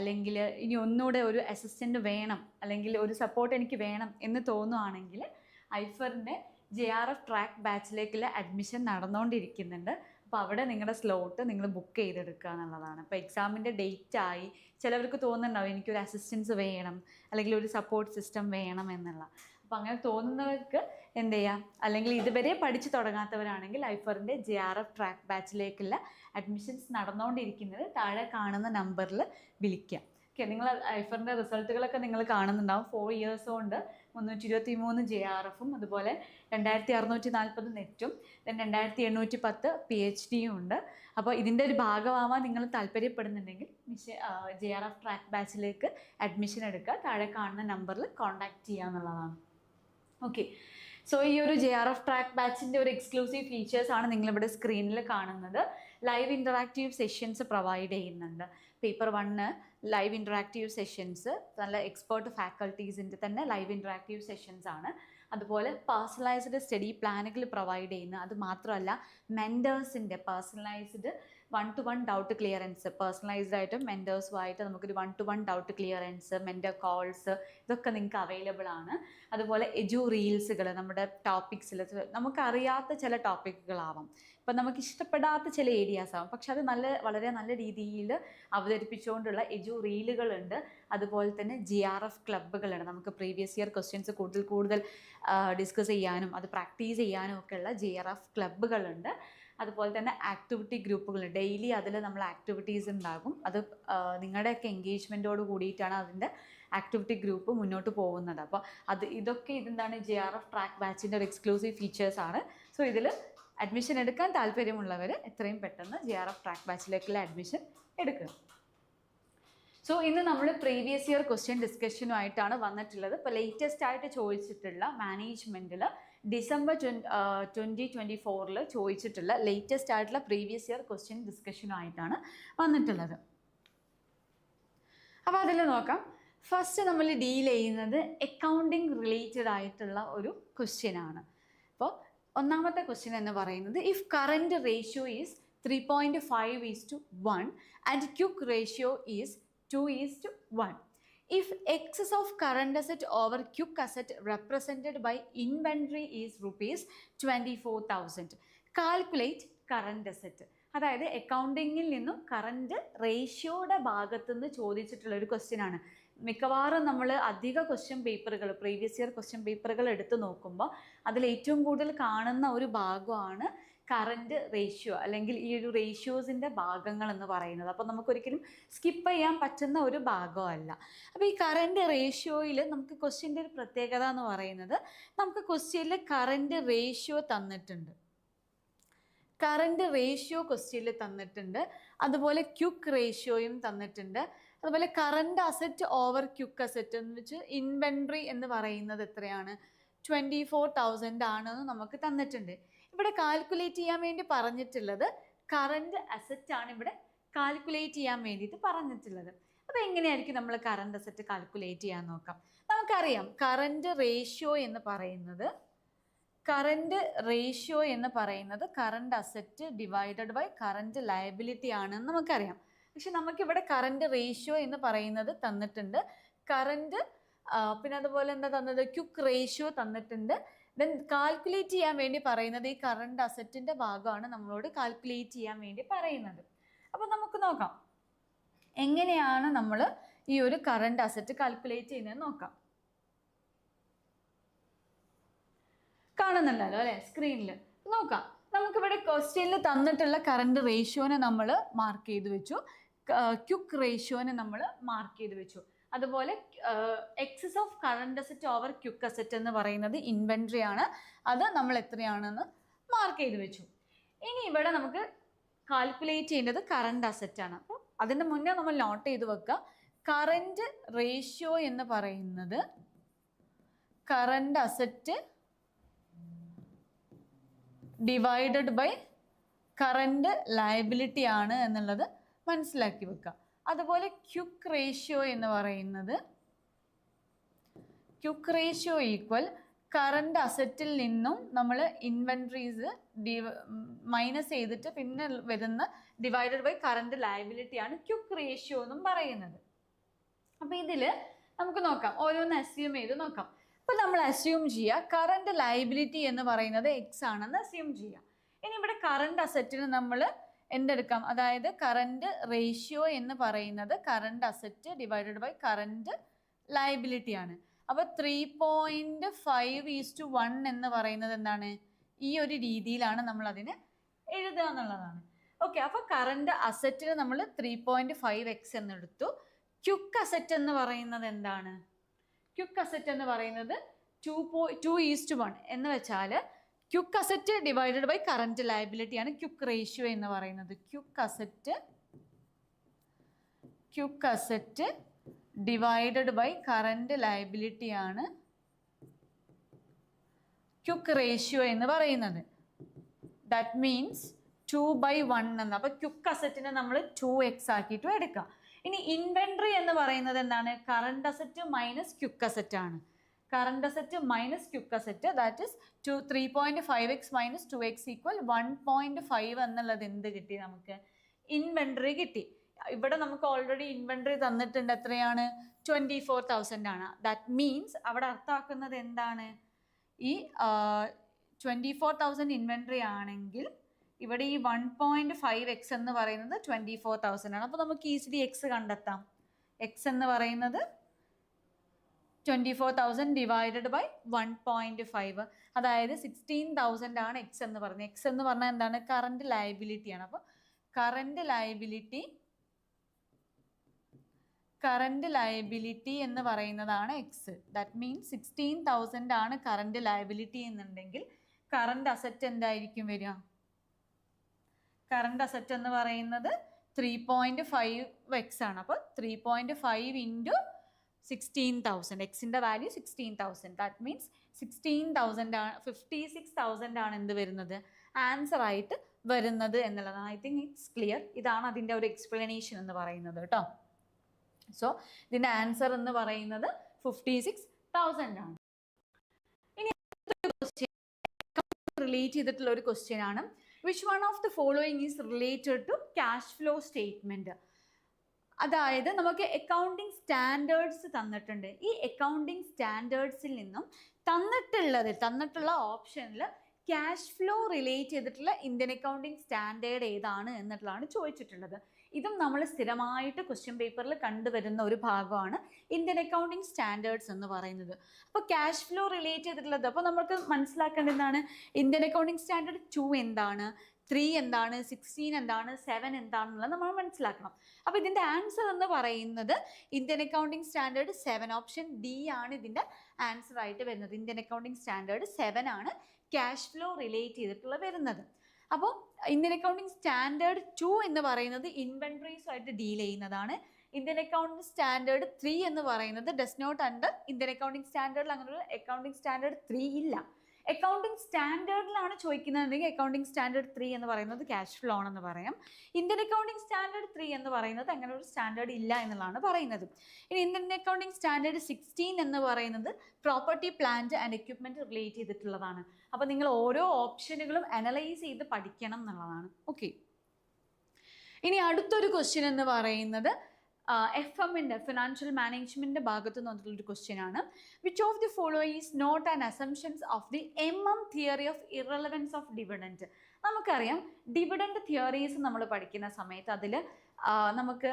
അല്ലെങ്കിൽ ഇനി ഒന്നുകൂടെ ഒരു അസിസ്റ്റൻ്റ് വേണം അല്ലെങ്കിൽ ഒരു സപ്പോർട്ട് എനിക്ക് വേണം എന്ന് തോന്നുകയാണെങ്കിൽ ഐഫറിൻ്റെ ജെ ആർ എഫ് ട്രാക്ക് ബാച്ചിലേക്ക് അഡ്മിഷൻ നടന്നുകൊണ്ടിരിക്കുന്നുണ്ട് അപ്പോൾ അവിടെ നിങ്ങളുടെ സ്ലോട്ട് നിങ്ങൾ ബുക്ക് ചെയ്തെടുക്കുക എന്നുള്ളതാണ് അപ്പോൾ എക്സാമിൻ്റെ ഡേറ്റ് ആയി ചിലവർക്ക് തോന്നുന്നുണ്ടാവും എനിക്കൊരു അസിസ്റ്റൻസ് വേണം അല്ലെങ്കിൽ ഒരു സപ്പോർട്ട് സിസ്റ്റം വേണം എന്നുള്ള അപ്പം അങ്ങനെ തോന്നുന്നവർക്ക് എന്ത് ചെയ്യാം അല്ലെങ്കിൽ ഇതുവരെ പഠിച്ചു തുടങ്ങാത്തവരാണെങ്കിൽ ഐഫറിൻ്റെ ജെ ആർ എഫ് ട്രാക്ക് ബാച്ചിലേക്കുള്ള അഡ്മിഷൻസ് നടന്നുകൊണ്ടിരിക്കുന്നത് താഴെ കാണുന്ന നമ്പറിൽ വിളിക്കാം ഓക്കെ നിങ്ങൾ ഐഫറിൻ്റെ റിസൾട്ടുകളൊക്കെ നിങ്ങൾ കാണുന്നുണ്ടാവും ഫോർ ഇയേഴ്സ് കൊണ്ട് മുന്നൂറ്റി ഇരുപത്തി മൂന്ന് ജെ ആർ എഫും അതുപോലെ രണ്ടായിരത്തി അറുന്നൂറ്റി നാൽപ്പത് നെറ്റും ദെൻ രണ്ടായിരത്തി എണ്ണൂറ്റി പത്ത് പി എച്ച് ഡിയും ഉണ്ട് അപ്പോൾ ഇതിൻ്റെ ഒരു ഭാഗമാവാൻ നിങ്ങൾ താല്പര്യപ്പെടുന്നുണ്ടെങ്കിൽ മിഷ ജെ ആർ എഫ് ട്രാക്ക് ബാച്ചിലേക്ക് അഡ്മിഷൻ എടുക്കുക താഴെ കാണുന്ന നമ്പറിൽ കോൺടാക്റ്റ് ചെയ്യുക എന്നുള്ളതാണ് ഓക്കെ സോ ഈ ഒരു ജെ ആർ എഫ് ട്രാക്ക് ബാച്ചിൻ്റെ ഒരു എക്സ്ക്ലൂസീവ് ഫീച്ചേഴ്സ് ആണ് നിങ്ങളിവിടെ സ്ക്രീനിൽ കാണുന്നത് ലൈവ് ഇൻ്ററാക്റ്റീവ് സെഷൻസ് പ്രൊവൈഡ് ചെയ്യുന്നുണ്ട് paper one live interactive sessions നല്ല എക്സ്പേർട്ട് ഫാക്കൽറ്റീസിൻ്റെ തന്നെ ലൈവ് ഇൻ്ററാക്റ്റീവ് സെഷൻസ് ആണ് അതുപോലെ പേഴ്സണലൈസ്ഡ് സ്റ്റഡി പ്ലാനുകൾ പ്രൊവൈഡ് ചെയ്യുന്ന അത് മാത്രമല്ല മെൻറ്റേഴ്സിൻ്റെ personalised one to one doubt clearance personalised ആയിട്ടും മെൻറ്റേഴ്സുമായിട്ട് നമുക്കൊരു one to one doubt clearance mentor calls ഇതൊക്കെ നിങ്ങൾക്ക് അവൈലബിൾ ആണ് അതുപോലെ എജു റീൽസുകൾ നമ്മുടെ ടോപ്പിക്സിൽ നമുക്കറിയാത്ത ചില ടോപ്പിക്കുകളാവാം ഇപ്പം നമുക്ക് ഇഷ്ടപ്പെടാത്ത ചില ഏരിയാസ് ആവാം പക്ഷെ അത് നല്ല വളരെ നല്ല രീതിയിൽ അവതരിപ്പിച്ചുകൊണ്ടുള്ള എജു റീലുകളുണ്ട് അതുപോലെ തന്നെ ജി ആർ എഫ് ക്ലബ്ബുകളുണ്ട് നമുക്ക് പ്രീവിയസ് ഇയർ ക്വസ്റ്റ്യൻസ് കൂടുതൽ കൂടുതൽ ഡിസ്കസ് ചെയ്യാനും അത് പ്രാക്ടീസ് ചെയ്യാനും ഒക്കെയുള്ള ജി ആർ എഫ് ക്ലബ്ബുകളുണ്ട് അതുപോലെ തന്നെ ആക്ടിവിറ്റി ഗ്രൂപ്പുകൾ ഡെയിലി അതിൽ നമ്മൾ ആക്ടിവിറ്റീസ് ഉണ്ടാകും അത് നിങ്ങളുടെയൊക്കെ എൻഗേജ്മെൻറ്റോട് കൂടിയിട്ടാണ് അതിൻ്റെ ആക്ടിവിറ്റി ഗ്രൂപ്പ് മുന്നോട്ട് പോകുന്നത് അപ്പോൾ അത് ഇതൊക്കെ ഇതെന്താണ് ജെ ആർ എഫ് ട്രാക്ക് ബാച്ചിൻ്റെ ഒരു എക്സ്ക്ലൂസീവ് ഫീച്ചേഴ്സാണ് സോ ഇതിൽ അഡ്മിഷൻ എടുക്കാൻ താല്പര്യമുള്ളവർ എത്രയും പെട്ടെന്ന് ജെ ആർ എഫ് ട്രാക്ക് ബാച്ചിലേക്കുള്ള അഡ്മിഷൻ എടുക്കുക സോ ഇന്ന് നമ്മൾ പ്രീവിയസ് ഇയർ ക്വസ്റ്റ്യൻ ഡിസ്കഷനുമായിട്ടാണ് വന്നിട്ടുള്ളത് ഇപ്പോൾ ലേറ്റസ്റ്റ് ആയിട്ട് ചോദിച്ചിട്ടുള്ള മാനേജ്മെൻറ്റിൽ ഡിസംബർ ട്വൻറ്റി ട്വൻറ്റി ഫോറിൽ ചോദിച്ചിട്ടുള്ള ലേറ്റസ്റ്റ് ആയിട്ടുള്ള പ്രീവിയസ് ഇയർ ക്വസ്റ്റ്യൻ ഡിസ്കഷനായിട്ടാണ് വന്നിട്ടുള്ളത് അപ്പോൾ അതിൽ നോക്കാം ഫസ്റ്റ് നമ്മൾ ഡീൽ ചെയ്യുന്നത് അക്കൗണ്ടിങ് റിലേറ്റഡ് ആയിട്ടുള്ള ഒരു ക്വസ്റ്റ്യനാണ് ആണ് അപ്പോൾ ഒന്നാമത്തെ ക്വസ്റ്റ്യൻ എന്ന് പറയുന്നത് if current ratio is three point five is two one and quick ratio is two is two one if excess of current asset over Q asset represented by inventory is rupees 24,000. Calculate current asset. അതായത് അക്കൗണ്ടിങ്ങിൽ നിന്നും current റേഷ്യോയുടെ ഭാഗത്തു നിന്ന് ചോദിച്ചിട്ടുള്ള ഒരു question ആണ് മിക്കവാറും നമ്മൾ അധിക ക്വസ്റ്റ്യൻ പേപ്പറുകൾ പ്രീവിയസ് ഇയർ ക്വസ്റ്റ്യൻ പേപ്പറുകൾ എടുത്തു നോക്കുമ്പോൾ അതിൽ ഏറ്റവും കൂടുതൽ കാണുന്ന ഒരു ഭാഗമാണ് കറൻറ്റ് റേഷ്യോ അല്ലെങ്കിൽ ഈ ഒരു റേഷ്യോസിൻ്റെ ഭാഗങ്ങൾ എന്ന് പറയുന്നത് അപ്പോൾ നമുക്കൊരിക്കലും സ്കിപ്പ് ചെയ്യാൻ പറ്റുന്ന ഒരു ഭാഗമല്ല അപ്പോൾ ഈ കറൻറ്റ് റേഷ്യോയിൽ നമുക്ക് ക്വസ്റ്റ്യൻ്റെ ഒരു പ്രത്യേകത എന്ന് പറയുന്നത് നമുക്ക് ക്വസ്റ്റ്യനിൽ കറൻറ്റ് റേഷ്യോ തന്നിട്ടുണ്ട് കറൻറ്റ് റേഷ്യോ ക്വസ്റ്റ്യനിൽ തന്നിട്ടുണ്ട് അതുപോലെ ക്യുക്ക് റേഷ്യോയും തന്നിട്ടുണ്ട് അതുപോലെ current asset over quick asset എന്ന് വെച്ച് ഇൻവെൻട്രി എന്ന് പറയുന്നത് എത്രയാണ് ട്വൻറ്റി ഫോർ തൗസൻഡ് ആണെന്ന് നമുക്ക് തന്നിട്ടുണ്ട് ഇവിടെ കാൽക്കുലേറ്റ് ചെയ്യാൻ വേണ്ടി പറഞ്ഞിട്ടുള്ളത് കറണ്ട് അസറ്റ് ആണ് ഇവിടെ കാൽക്കുലേറ്റ് ചെയ്യാൻ വേണ്ടിയിട്ട് പറഞ്ഞിട്ടുള്ളത് അപ്പോൾ എങ്ങനെയായിരിക്കും നമ്മൾ കറണ്ട് അസറ്റ് കാൽക്കുലേറ്റ് ചെയ്യാൻ നോക്കാം നമുക്കറിയാം കറണ്ട് റേഷ്യോ എന്ന് പറയുന്നത് കറണ്ട് റേഷ്യോ എന്ന് പറയുന്നത് current asset divided by current liability ആണെന്ന് നമുക്കറിയാം പക്ഷെ നമുക്കിവിടെ കറണ്ട് റേഷ്യോ എന്ന് പറയുന്നത് തന്നിട്ടുണ്ട് കറണ്ട് പിന്നെ അതുപോലെ എന്താ തന്നത് ക്യുക്ക് റേഷ്യോ തന്നിട്ടുണ്ട് ദെൻ കാൽക്കുലേറ്റ് ചെയ്യാൻ വേണ്ടി പറയുന്നത് ഈ കറണ്ട് അസറ്റിൻ്റെ ഭാഗമാണ് നമ്മളോട് കാൽക്കുലേറ്റ് ചെയ്യാൻ വേണ്ടി പറയുന്നത് അപ്പോൾ നമുക്ക് നോക്കാം എങ്ങനെയാണ് നമ്മൾ ഈ ഒരു കറണ്ട് അസറ്റ് കാൽക്കുലേറ്റ് ചെയ്യുന്നത് നോക്കാം കാണുന്നുണ്ടല്ലോ അല്ലേ സ്ക്രീനിൽ നോക്കാം നമുക്കിവിടെ ക്വസ്റ്റ്യനിൽ തന്നിട്ടുള്ള കറണ്ട് റേഷ്യോനെ നമ്മൾ മാർക്ക് ചെയ്ത് വെച്ചു ക്യുക്ക് റേഷ്യോനെ നമ്മൾ മാർക്ക് ചെയ്ത് വെച്ചു അതുപോലെ excess of current asset over quick asset എന്ന് പറയുന്നത് ഇൻവെൻട്രി ആണ് അത് നമ്മൾ എത്രയാണെന്ന് മാർക്ക് ചെയ്ത് വെച്ചു ഇനി ഇവിടെ നമുക്ക് കാൽക്കുലേറ്റ് ചെയ്യേണ്ടത് കറണ്ട് അസറ്റ് ആണ് അപ്പോൾ അതിൻ്റെ മുന്നേ നമ്മൾ നോട്ട് ചെയ്ത് വെക്കുക കറണ്ട് റേഷ്യോ എന്ന് പറയുന്നത് current asset divided by current liability ആണ് എന്നുള്ളത് മനസ്സിലാക്കി വെക്കുക അതുപോലെ ക്യുക്ക് റേഷ്യോ എന്ന് പറയുന്നത് ക്യുക്ക് റേഷ്യോ ഈക്വൽ കറണ്ട് അസറ്റിൽ നിന്നും നമ്മൾ ഇൻവെൻട്രീസ് മൈനസ് ചെയ്തിട്ട് പിന്നെ വരുന്ന ഡിവൈഡഡ് ബൈ കറണ്ട് ലയബിലിറ്റിയാണ് ക്യുക്ക് റേഷ്യോ എന്നും പറയുന്നത് അപ്പോൾ ഇതിൽ നമുക്ക് നോക്കാം ഓരോന്ന് അസ്യൂം ചെയ്ത് നോക്കാം അപ്പം നമ്മൾ അസ്യൂം ചെയ്യുക കറണ്ട് ലയബിലിറ്റി എന്ന് പറയുന്നത് എക്സ് ആണെന്ന് അസ്യൂം ചെയ്യുക ഇനി ഇവിടെ കറണ്ട് അസറ്റിന് നമ്മൾ എന്തെടുക്കാം അതായത് കറൻറ്റ് റേഷ്യോ എന്ന് പറയുന്നത് current asset divided by current liability ആണ് അപ്പോൾ three point five is two one എന്ന് പറയുന്നത് എന്താണ് ഈ ഒരു രീതിയിലാണ് നമ്മൾ അതിന് എഴുതുക എന്നുള്ളതാണ് ഓക്കെ അപ്പോൾ കറണ്ട് അസറ്റിന് നമ്മൾ ത്രീ പോയിൻറ്റ് ഫൈവ് എക്സ് എന്നെടുത്തു ക്യുക്ക് അസറ്റ് എന്ന് പറയുന്നത് എന്താണ് ക്യുക്ക് അസറ്റ് എന്ന് പറയുന്നത് ടു പോയി ടു ഈസ്റ്റ് വൺ എന്ന് വെച്ചാൽ quick asset divided by current ആണ് ക്യുക്ക് റേഷ്യോ എന്ന് പറയുന്നത് quick asset quick asset divided by current ആണ് ക്യുക്ക് റേഷ്യോ എന്ന് പറയുന്നത് that means two by one എന്ന് അപ്പോൾ ക്യുക്ക് അസറ്റിനെ നമ്മൾ ടു എക്സ് ആക്കിയിട്ടും എടുക്കുക ഇനി ഇൻവെൻട്രി എന്ന് പറയുന്നത് എന്താണ് current asset minus quick asset ആണ് current asset minus quick asset that is two three point five x minus two x equal one point five എന്നുള്ളത് എന്ത് കിട്ടി നമുക്ക് ഇൻവെൻട്രി കിട്ടി ഇവിടെ നമുക്ക് ഓൾറെഡി ഇൻവെൻട്രി തന്നിട്ടുണ്ട് എത്രയാണ് ട്വൻറ്റി ഫോർ തൗസൻഡ് ആണ് ദാറ്റ് മീൻസ് അവിടെ അർത്ഥമാക്കുന്നത് എന്താണ് ഈ ട്വൻറ്റി ഫോർ തൗസൻഡ് ഇൻവെൻട്രി ആണെങ്കിൽ ഇവിടെ ഈ വൺ പോയിൻറ്റ് ഫൈവ് എക്സ് എന്ന് പറയുന്നത് ട്വൻറ്റി ഫോർ തൗസൻഡ് ആണ് അപ്പോൾ നമുക്ക് ഈസിലി എക്സ് കണ്ടെത്താം എക്സ് എന്ന് പറയുന്നത് twenty four thousand divided by one point five അതായത് സിക്സ്റ്റീൻ തൗസൻഡ് ആണ് എക്സ് എന്ന് പറഞ്ഞത് എക്സ് എന്ന് പറഞ്ഞാൽ എന്താണ് കറണ്ട് ലയബിലിറ്റിയാണ് അപ്പോൾ കറണ്ട് ലയബിലിറ്റി കറണ്ട് ലയബിലിറ്റി എന്ന് പറയുന്നതാണ് x that means sixteen thousand ആണ് കറണ്ട് ലയബിലിറ്റി എന്നുണ്ടെങ്കിൽ കറണ്ട് അസറ്റ് എന്തായിരിക്കും വരിക കറണ്ട് അസറ്റ് എന്ന് പറയുന്നത് ത്രീ പോയിൻറ്റ് ഫൈവ് എക്സ് ആണ് അപ്പോൾ three point five into sixteen thousand എക്സിൻ്റെ value sixteen thousand that means sixteen thousand ആണ് ഫിഫ്റ്റി സിക്സ് തൗസൻഡ് ആണ് എന്ത് വരുന്നത് ആൻസർ ആയിട്ട് വരുന്നത് എന്നുള്ളതാണ് ഐ തിങ്ക് ഇറ്റ്സ് ക്ലിയർ ഇതാണ് അതിൻ്റെ ഒരു എക്സ്പ്ലനേഷൻ എന്ന് പറയുന്നത് കേട്ടോ സോ ഇതിൻ്റെ ആൻസർ എന്ന് പറയുന്നത് ഫിഫ്റ്റി സിക്സ് തൗസൻഡ് ആണ് ഇനി ക്വസ്റ്റ്യൻ റിലേറ്റ് ചെയ്തിട്ടുള്ള ഒരു ക്വസ്റ്റ്യൻ ആണ് which one of the following is related to cash flow statement അതായത് നമുക്ക് അക്കൗണ്ടിങ് സ്റ്റാൻഡേർഡ്സ് തന്നിട്ടുണ്ട് ഈ അക്കൗണ്ടിങ് സ്റ്റാൻഡേർഡ്സിൽ നിന്നും തന്നിട്ടുള്ളത് തന്നിട്ടുള്ള ഓപ്ഷനിൽ ക്യാഷ് ഫ്ലോ റിലേറ്റ് ചെയ്തിട്ടുള്ള ഇന്ത്യൻ അക്കൗണ്ടിങ് സ്റ്റാൻഡേർഡ് ഏതാണ് എന്നുള്ളതാണ് ചോദിച്ചിട്ടുള്ളത് ഇതും നമ്മൾ സ്ഥിരമായിട്ട് ക്വസ്റ്റ്യൻ പേപ്പറിൽ കണ്ടുവരുന്ന ഒരു ഭാഗമാണ് ഇന്ത്യൻ അക്കൗണ്ടിങ് സ്റ്റാൻഡേർഡ്സ് എന്ന് പറയുന്നത് അപ്പോൾ ക്യാഷ് ഫ്ലോ റിലേറ്റ് ചെയ്തിട്ടുള്ളത് അപ്പോൾ നമുക്ക് മനസ്സിലാക്കേണ്ടതാണ് ഇന്ത്യൻ അക്കൗണ്ടിങ് സ്റ്റാൻഡേർഡ് ടു എന്താണ് ത്രീ എന്താണ് സിക്സ്റ്റീൻ എന്താണ് സെവൻ എന്താണെന്നുള്ളത് നമ്മൾ മനസ്സിലാക്കണം അപ്പോൾ ഇതിൻ്റെ ആൻസർ എന്ന് പറയുന്നത് Indian accounting standard seven option D ആണ് ഇതിൻ്റെ ആൻസർ ആയിട്ട് വരുന്നത് ഇന്ത്യൻ അക്കൗണ്ടിങ് സ്റ്റാൻഡേർഡ് സെവൻ ആണ് ക്യാഷ് ഫ്ലോ റിലേറ്റ് ചെയ്തിട്ടുള്ള വരുന്നത് അപ്പോൾ ഇന്ത്യൻ അക്കൗണ്ടിങ് സ്റ്റാൻഡേർഡ് ടു എന്ന് പറയുന്നത് ഇൻവെൻട്രീസുമായിട്ട് ഡീൽ ചെയ്യുന്നതാണ് ഇന്ത്യൻ അക്കൗണ്ടിങ് സ്റ്റാൻഡേർഡ് ത്രീ എന്ന് പറയുന്നത് does not under Indian accounting സ്റ്റാൻഡേർഡിൽ അങ്ങനെ ഒരു അക്കൗണ്ടിങ് സ്റ്റാൻഡേർഡ് ത്രീ ഇല്ല അക്കൗണ്ടിങ് സ്റ്റാൻഡേർഡിലാണ് ചോദിക്കുന്നതെങ്കിൽ അക്കൗണ്ടിങ് സ്റ്റാൻഡേർഡ് ത്രീ എന്ന് പറയുന്നത് ക്യാഷ് ഫ്ലോ ആണെന്ന് പറയാം ഇന്ത്യൻ അക്കൗണ്ടിങ് സ്റ്റാൻഡേർഡ് ത്രീ എന്ന് പറയുന്നത് അങ്ങനെ ഒരു സ്റ്റാൻഡേർഡ് ഇല്ല എന്നുള്ളതാണ് പറയുന്നത് ഇനി ഇന്ത്യൻ അക്കൗണ്ടിങ് സ്റ്റാൻഡേർഡ് സിക്സ്റ്റീൻ എന്ന് പറയുന്നത് property plant and equipment relate ചെയ്തിട്ടുള്ളതാണ് അപ്പോൾ നിങ്ങൾ ഓരോ ഓപ്ഷനുകളും അനലൈസ് ചെയ്ത് പഠിക്കണം എന്നുള്ളതാണ് ഓക്കെ ഇനി അടുത്തൊരു ക്വസ്റ്റ്യൻ എന്ന് പറയുന്നത് എഫ് എമ്മിൻ്റെ ഫിനാൻഷ്യൽ മാനേജ്മെൻറ്റിൻ്റെ ഭാഗത്തു നിന്ന് വന്നിട്ടുള്ളൊരു ക്വസ്റ്റ്യൻ ആണ് which of the follow is not and assumptions of the M M theory of irrelevance of dividend നമുക്കറിയാം ഡിവിഡൻറ്റ് തിയറീസ് നമ്മൾ പഠിക്കുന്ന സമയത്ത് അതിൽ നമുക്ക്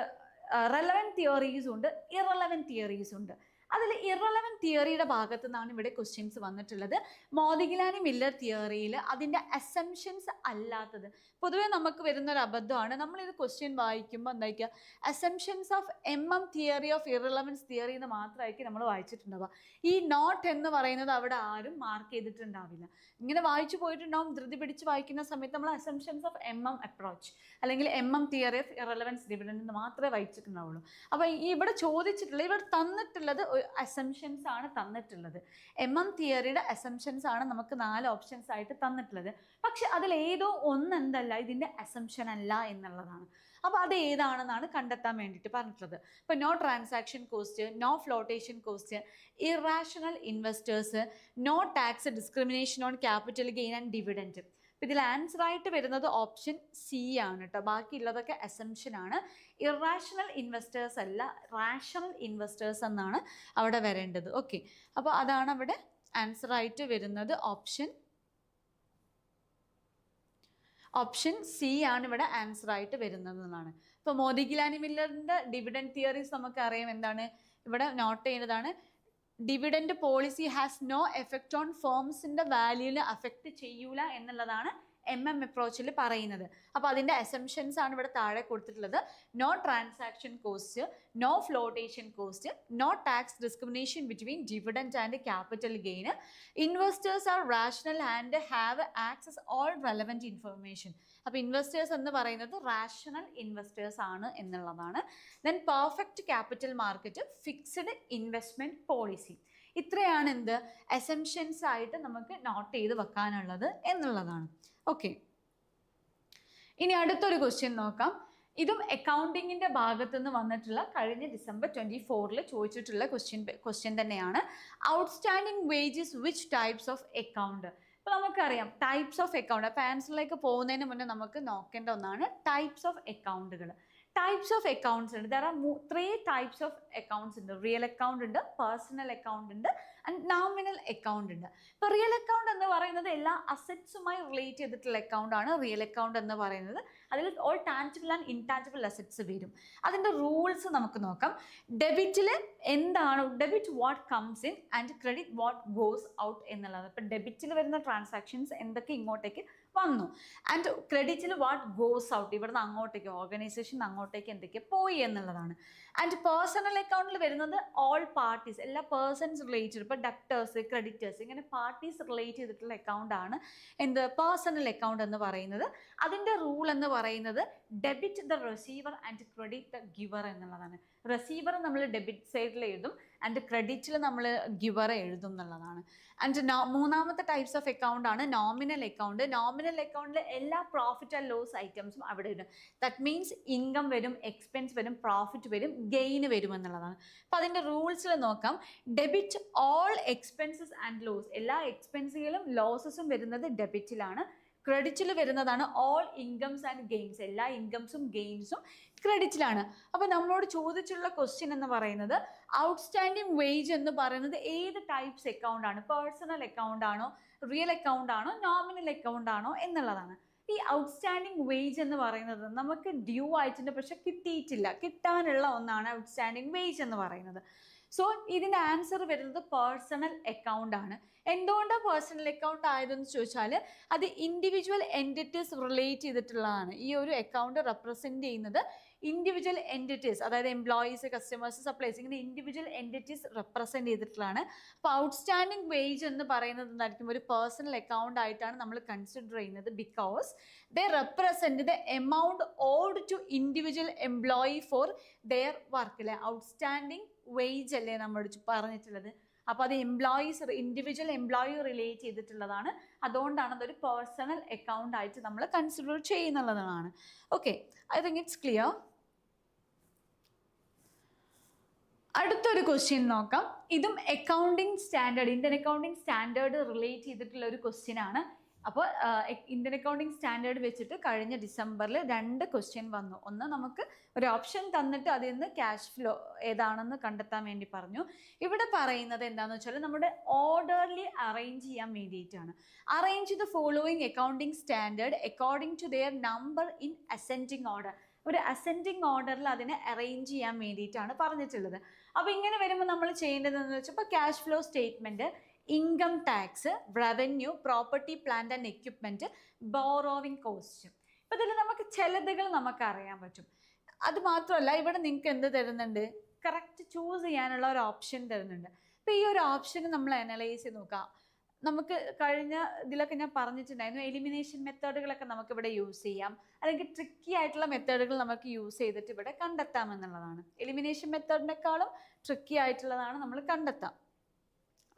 റെലവൻറ്റ് തിയറീസ് ഉണ്ട് ഇറലവൻറ്റ് തിയറീസ് ഉണ്ട് അതിൽ ഇറലവൻ തിയറിയുടെ ഭാഗത്ത് നിന്നാണ് ഇവിടെ ക്വസ്റ്റ്യൻസ് വന്നിട്ടുള്ളത് മോദിഗിലാനി മില്ലർ തിയറിയിൽ അതിൻ്റെ അസംഷൻസ് അല്ലാത്തത് പൊതുവെ നമുക്ക് വരുന്ന ഒരു അബദ്ധമാണ് നമ്മളിത് ക്വസ്റ്റ്യൻ വായിക്കുമ്പോൾ എന്തായിരിക്കുക assumptions of M M theory of irrelevance theory എന്ന് മാത്രമായിരിക്കും നമ്മൾ വായിച്ചിട്ടുണ്ടാവുക ഈ നോട്ട് എന്ന് പറയുന്നത് അവിടെ ആരും മാർക്ക് ചെയ്തിട്ടുണ്ടാവില്ല ഇങ്ങനെ വായിച്ചു പോയിട്ടുണ്ടാവും ധൃതി പിടിച്ച് വായിക്കുന്ന സമയത്ത് നമ്മൾ assumptions of M M approach അല്ലെങ്കിൽ M M theory of irrelevance dividend എന്ന് മാത്രമേ വായിച്ചിട്ടുണ്ടാവുള്ളൂ അപ്പോൾ ഇവിടെ ചോദിച്ചിട്ടുള്ള ഇവിടെ തന്നിട്ടുള്ളത് അസംഷൻസ് ആണ് തന്നിട്ടുള്ളത് എം എം തിയറിയുടെ അസംഷൻസ് ആണ് നമുക്ക് നാല് ഓപ്ഷൻസ് ആയിട്ട് തന്നിട്ടുള്ളത് പക്ഷെ അതിൽ ഏതോ ഒന്ന് എന്തല്ല ഇതിൻ്റെ അസംഷൻ അല്ല എന്നുള്ളതാണ് അപ്പോൾ അത് ഏതാണെന്നാണ് കണ്ടെത്താൻ വേണ്ടിയിട്ട് പറഞ്ഞിട്ടുള്ളത് ഇപ്പോൾ no transaction cost no flotation cost irrational investors no tax discrimination on capital gain and dividend ഇതിൽ ആൻസർ ആയിട്ട് വരുന്നത് ഓപ്ഷൻ സി ആണ് കേട്ടോ ബാക്കിയുള്ളതൊക്കെ അസംഷൻ ആണ് ഇറാഷണൽ ഇൻവെസ്റ്റേഴ്സ് അല്ല റാഷണൽ ഇൻവെസ്റ്റേഴ്സ് എന്നാണ് അവിടെ വരേണ്ടത് ഓക്കെ അപ്പോൾ അതാണ് അവിടെ ആൻസർ ആയിട്ട് വരുന്നത് ഓപ്ഷൻ ഓപ്ഷൻ സി ആണ് ഇവിടെ ആൻസർ ആയിട്ട് വരുന്നത് എന്നാണ് ഇപ്പോൾ ഗിലാനി മില്ലറിൻ്റെ ഡിവിഡൻ തിയറീസ് നമുക്ക് അറിയാം എന്താണ് ഇവിടെ നോട്ട് ചെയ്യുന്നതാണ് dividend policy has no effect on ഫേംസിൻ്റെ വാല്യൂവിൽ അഫക്റ്റ് ചെയ്യൂല എന്നുള്ളതാണ് എം എം അപ്രോച്ചിൽ പറയുന്നത് അപ്പോൾ അതിൻ്റെ അസംഷൻസ് ആണ് ഇവിടെ താഴെ കൊടുത്തിട്ടുള്ളത് no transaction cost no flotation cost no tax discrimination between dividend and capital gain investors are rational and have access all relevant information അപ്പോൾ ഇൻവെസ്റ്റേഴ്സ് എന്ന് പറയുന്നത് റാഷണൽ ഇൻവെസ്റ്റേഴ്സ് ആണ് എന്നുള്ളതാണ് then perfect capital market fixed investment policy ഇത്രയാണ് എന്ത് assumptions ആയിട്ട് നമുക്ക് not ചെയ്ത് വെക്കാനുള്ളത് എന്നുള്ളതാണ് ഓക്കെ ഇനി അടുത്തൊരു ക്വസ്റ്റ്യൻ നോക്കാം ഇതും അക്കൗണ്ടിങ്ങിൻ്റെ ഭാഗത്തുനിന്ന് വന്നിട്ടുള്ള കഴിഞ്ഞ ഡിസംബർ ട്വൻറ്റി ഫോറിൽ ചോദിച്ചിട്ടുള്ള ക്വസ്റ്റ്യൻ ക്വസ്റ്റ്യൻ തന്നെയാണ് outstanding wages which types of account അപ്പൊ നമുക്കറിയാം ടൈപ്സ് ഓഫ് അക്കൗണ്ട് അപ്പോൾ ആൻസറിലേക്ക് പോകുന്നതിന് മുന്നേ നമുക്ക് നോക്കേണ്ട ഒന്നാണ് ടൈപ്സ് ഓഫ് അക്കൗണ്ടുകൾ ടൈപ്സ് ഓഫ് അക്കൗണ്ട്സ് ഉണ്ട് ദർ ആർ മൂ ത്രീ ടൈപ്സ് ഓഫ് അക്കൗണ്ട്സ് ഉണ്ട് റിയൽ അക്കൗണ്ട് ഉണ്ട് പേഴ്സണൽ അക്കൗണ്ട് ഉണ്ട് ആൻഡ് നോമിനൽ അക്കൗണ്ട് ഉണ്ട് ഇപ്പോൾ റിയൽ അക്കൗണ്ട് എന്ന് പറയുന്നത് എല്ലാ അസറ്റ്സുമായി റിലേറ്റ് ചെയ്തിട്ടുള്ള അക്കൗണ്ട് ആണ് റിയൽ അക്കൗണ്ട് എന്ന് പറയുന്നത് അതിൽ all tangible and intangible assets വരും അതിൻ്റെ റൂൾസ് നമുക്ക് നോക്കാം ഡെബിറ്റിൽ എന്താണ് debit what comes in and credit what goes out എന്നുള്ളത് അപ്പോൾ ഡെബിറ്റിൽ വരുന്ന ട്രാൻസാക്ഷൻസ് എന്തൊക്കെ ഇങ്ങോട്ടേക്ക് വന്നു ആൻഡ് ക്രെഡിറ്റിൽ വാട്ട് ഗോസ് ഔട്ട് ഇവിടുന്ന് അങ്ങോട്ടേക്ക് ഓർഗനൈസേഷൻ അങ്ങോട്ടേക്ക് എന്തൊക്കെ പോയി എന്നുള്ളതാണ് ആൻഡ് പേഴ്സണൽ അക്കൗണ്ടിൽ വരുന്നത് ഓൾ പാർട്ടീസ് എല്ലാ പേഴ്സൺസ് റിലേറ്റഡ് ഇപ്പോൾ ഡക്ടേഴ്സ് ക്രെഡിറ്റേഴ്സ് ഇങ്ങനെ പാർട്ടീസ് റിലേറ്റ് ചെയ്തിട്ടുള്ള അക്കൗണ്ടാണ് എന്ത് പേഴ്സണൽ അക്കൗണ്ട് എന്ന് പറയുന്നത് അതിൻ്റെ റൂൾ എന്ന് പറയുന്നത് debit the receiver and credit the giver എന്നുള്ളതാണ് റിസീവർ നമ്മൾ ഡെബിറ്റ് സൈഡിൽ എഴുതും ആൻഡ് ക്രെഡിറ്റിൽ നമ്മൾ ഗിവർ എഴുതും എന്നുള്ളതാണ് ആൻഡ് മൂന്നാമത്തെ ടൈപ്സ് ഓഫ് അക്കൗണ്ട് ആണ് നോമിനൽ അക്കൗണ്ട് നോമിനൽ അക്കൗണ്ടിൽ എല്ലാ പ്രോഫിറ്റ് ആൻഡ് ലോസ് ഐറ്റംസും അവിടെ വരും ദറ്റ് മീൻസ് ഇൻകം വരും എക്സ്പെൻസ് വരും പ്രോഫിറ്റ് വരും ഗെയിൻ വരും എന്നുള്ളതാണ് അപ്പോൾ അതിൻ്റെ റൂൾസിൽ നോക്കാം debit all expenses and loss എല്ലാ എക്സ്പെൻസുകളും ലോസസും വരുന്നത് ഡെബിറ്റിലാണ് ക്രെഡിറ്റിൽ വരുന്നതാണ് ഓൾ ഇൻകംസ് ആൻഡ് ഗെയിംസ് എല്ലാ ഇൻകംസും ഗെയിംസും ക്രെഡിറ്റിലാണ് അപ്പോൾ നമ്മളോട് ചോദിച്ചുള്ള ക്വസ്റ്റ്യൻ എന്ന് പറയുന്നത് ഔട്ട്സ്റ്റാൻഡിങ് വേജ് എന്ന് പറയുന്നത് ഏത് ടൈപ്സ് അക്കൗണ്ട് ആണ് പേഴ്സണൽ അക്കൗണ്ട് ആണോ റിയൽ അക്കൗണ്ട് ആണോ നോമിനൽ അക്കൗണ്ട് ആണോ എന്നുള്ളതാണ് ഈ ഔട്ട്സ്റ്റാൻഡിങ് വേജ് എന്ന് പറയുന്നത് നമുക്ക് ഡ്യൂ ആയിട്ടുണ്ട് പക്ഷെ കിട്ടിയിട്ടില്ല കിട്ടാനുള്ള ഒന്നാണ് ഔട്ട്സ്റ്റാൻഡിങ് വേജ് എന്ന് പറയുന്നത് സോ ഇതിൻ്റെ ആൻസർ വരുന്നത് പേഴ്സണൽ അക്കൗണ്ട് ആണ് എന്തുകൊണ്ടാണ് പേഴ്സണൽ അക്കൗണ്ട് ആയതെന്ന് ചോദിച്ചാൽ അത് ഇൻഡിവിജ്വൽ എൻറ്റിറ്റീസ് റിലേറ്റ് ചെയ്തിട്ടുള്ളതാണ് ഈ ഒരു അക്കൗണ്ട് റെപ്രസെൻ്റ് ചെയ്യുന്നത് ഇൻഡിവിജ്വൽ എൻറ്റിറ്റീസ് അതായത് എംപ്ലോയീസ് കസ്റ്റമേഴ്സ് സപ്ലൈസ് ഇങ്ങനെ ഇൻഡിവിജ്വൽ എൻറ്റിറ്റീസ് റെപ്രസെൻറ്റ് ചെയ്തിട്ടുള്ളതാണ് അപ്പോൾ ഔട്ട്സ്റ്റാൻഡിംഗ് വേജ് എന്ന് പറയുന്നത് എന്തായിരിക്കും ഒരു പേഴ്സണൽ അക്കൗണ്ട് ആയിട്ടാണ് നമ്മൾ കൺസിഡർ ചെയ്യുന്നത് because the represent the amount owed to individual employee for their work അല്ലേ ഔട്ട്സ്റ്റാൻഡിംഗ് വേജ് അല്ലേ നമ്മൾ പറഞ്ഞിട്ടുള്ളത് അപ്പോൾ അത് എംപ്ലോയീസ് ഇൻഡിവിജ്വൽ എംപ്ലോയി റിലേറ്റ് ചെയ്തിട്ടുള്ളതാണ് അതുകൊണ്ടാണ് അതൊരു പേഴ്സണൽ അക്കൗണ്ട് ആയിട്ട് നമ്മൾ consider ചെയ്യുന്നുള്ളതാണ് okay I think it's clear അടുത്തൊരു ക്വസ്റ്റ്യൻ നോക്കാം ഇതും accounting standard Indian accounting standard relate ചെയ്തിട്ടുള്ള ഒരു ക്വസ്റ്റ്യൻ ആണ് അപ്പോൾ ഇന്ത്യൻ അക്കൗണ്ടിങ് സ്റ്റാൻഡേർഡ് വെച്ചിട്ട് കഴിഞ്ഞ ഡിസംബറിൽ രണ്ട് ക്വസ്റ്റ്യൻ വന്നു ഒന്ന് നമുക്ക് ഒരു ഓപ്ഷൻ തന്നിട്ട് അതിൽ നിന്ന് ക്യാഷ് ഫ്ലോ ഏതാണെന്ന് കണ്ടെത്താൻ വേണ്ടി പറഞ്ഞു ഇവിടെ പറയുന്നത് എന്താണെന്ന് വെച്ചാൽ നമ്മുടെ ഓർഡർലി അറേഞ്ച് ചെയ്യാൻ വേണ്ടിയിട്ടാണ് arrange the following accounting standard according to their number in ascending order ഒരു അസെൻഡിങ് ഓർഡറിൽ അതിനെ അറേഞ്ച് ചെയ്യാൻ വേണ്ടിയിട്ടാണ് പറഞ്ഞിട്ടുള്ളത് അപ്പോൾ ഇങ്ങനെ വരുമ്പോൾ നമ്മൾ ചെയ്യേണ്ടതെന്ന് വെച്ചാൽ ഇപ്പോൾ cash flow statement income tax revenue property plant and equipment borrowing കോസ്റ്റും ഇപ്പം ഇതിൽ നമുക്ക് ചിലതുകൾ നമുക്ക് അറിയാൻ പറ്റും അത് മാത്രമല്ല ഇവിടെ നിങ്ങൾക്ക് എന്ത് തരുന്നുണ്ട് കറക്റ്റ് ചൂസ് ചെയ്യാനുള്ള ഒരു ഓപ്ഷൻ തരുന്നുണ്ട് അപ്പോൾ ഈ ഒരു ഓപ്ഷൻ നമ്മൾ അനലൈസ് ചെയ്ത് നോക്കാം നമുക്ക് കഴിഞ്ഞ ഇതിലൊക്കെ ഞാൻ പറഞ്ഞിട്ടുണ്ടായിരുന്നു എലിമിനേഷൻ മെത്തേഡുകളൊക്കെ നമുക്ക് ഇവിടെ യൂസ് ചെയ്യാം അല്ലെങ്കിൽ ട്രിക്കി ആയിട്ടുള്ള മെത്തേഡുകൾ നമുക്ക് യൂസ് ചെയ്തിട്ട് ഇവിടെ കണ്ടെത്താം എന്നുള്ളതാണ് എലിമിനേഷൻ മെത്തേഡിനേക്കാളും ട്രിക്കി ആയിട്ടുള്ളതാണ് നമ്മൾ കണ്ടെത്താം